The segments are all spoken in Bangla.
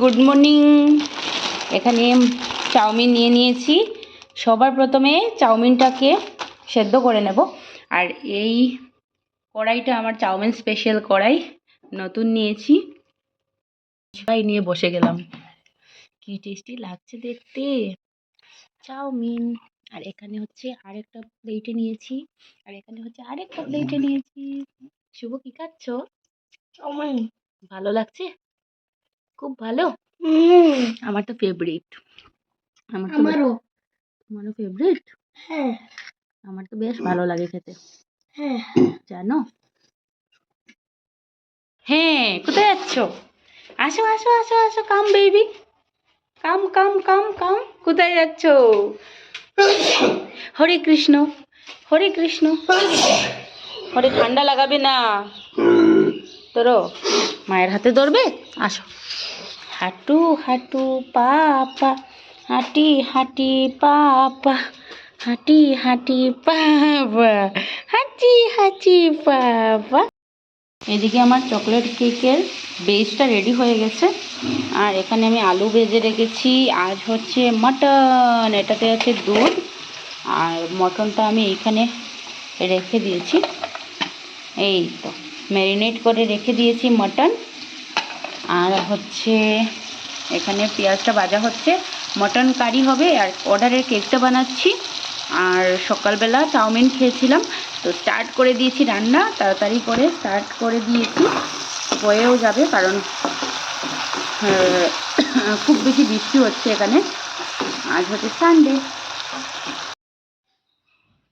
Good morning. এখানে চাউমিন নিয়ে নিয়েছি। সবার প্রথমে চাউমিনটাকে সেদ্ধ করে নেব। আর এই কড়াইটা আমার চাউমিন স্পেশাল কড়াই নতুন নিয়েছি। সবাই নিয়ে বসে গেলাম। কি টেস্টি লাগছে দেখতে। চাউমিন। আর এখানে হচ্ছে আরেকটা প্লেটে নিয়েছি। আর এখানে হচ্ছে আরেকটা প্লেটে নিয়েছি। শুভ কি খাচ্ছ? চাউমিন। ভালো লাগছে? খুব ভালো? আমার তো ফেভারিট আমার আমারও। আমারও ফেভারিট হ্যাঁ। আমার তো বেশ ভালো লাগে খেতে। হ্যাঁ। জানো? হ্যাঁ কোথায় যাচ্ছ? আসো আসো আসো আসো কাম বেবি কাম কাম কাম কাম কোথায় যাচ্ছ? হরে কৃষ্ণ হরে কৃষ্ণ। হরে ঠান্ডা লাগাবে না। তোরো, মায়ের হাতে ধরবে? আসো। হাঁটু হাঁটু, পাপা, হাঁটি হাঁটি, পাপা, হাঁটি হাঁটি, পাপা, হাঁচি হাঁচি, পাপা। এদিকে আমার চকলেট কেকের বেসটা রেডি হয়ে গেছে। আর এখানে আমি আলু ভেজে রেখেছি। আজ হচ্ছে মটন, এটাতে আছে দুধ। আর মটনটা আমি এইখানে রেখে দিয়েছি। এই তো। ম্যারিনেট করে রেখে দিয়েছি মটন। আর হচ্ছে এখানে পেঁয়াজটা ভাজা হচ্ছে। মটন কারি হবে আর অর্ডারের কেকটা বানাচ্ছি। আর সকালবেলা চাউমিন খেয়েছিলাম। তো স্টার্ট করে দিয়েছি রান্না। তাড়াতাড়ি করে স্টার্ট করে দিয়েছি। হয়েও যাবে কারণ খুব বেশি বৃষ্টি হচ্ছে এখানে। আজ হচ্ছে সানডে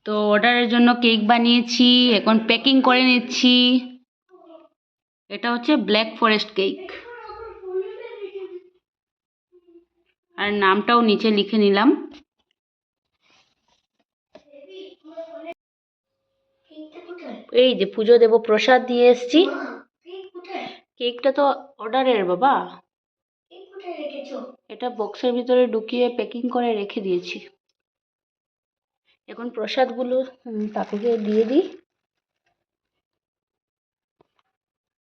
তো অর্ডারের জন্য কেক বানিয়েছি। এখন প্যাকিং করে নিচ্ছি। এটা হচ্ছে ব্ল্যাক ফরেস্ট কেক আর নামটাও নিচে লিখে নিলাম। এই যে পুজো দেব প্রসাদ দিয়ে এসছি। কেকটা তো অর্ডারের বাবা। এটা বক্সের ভিতরে ঢুকিয়ে প্যাকিং করে রেখে দিয়েছি। এখন প্রসাদগুলো পাপুকে দিয়ে দিই।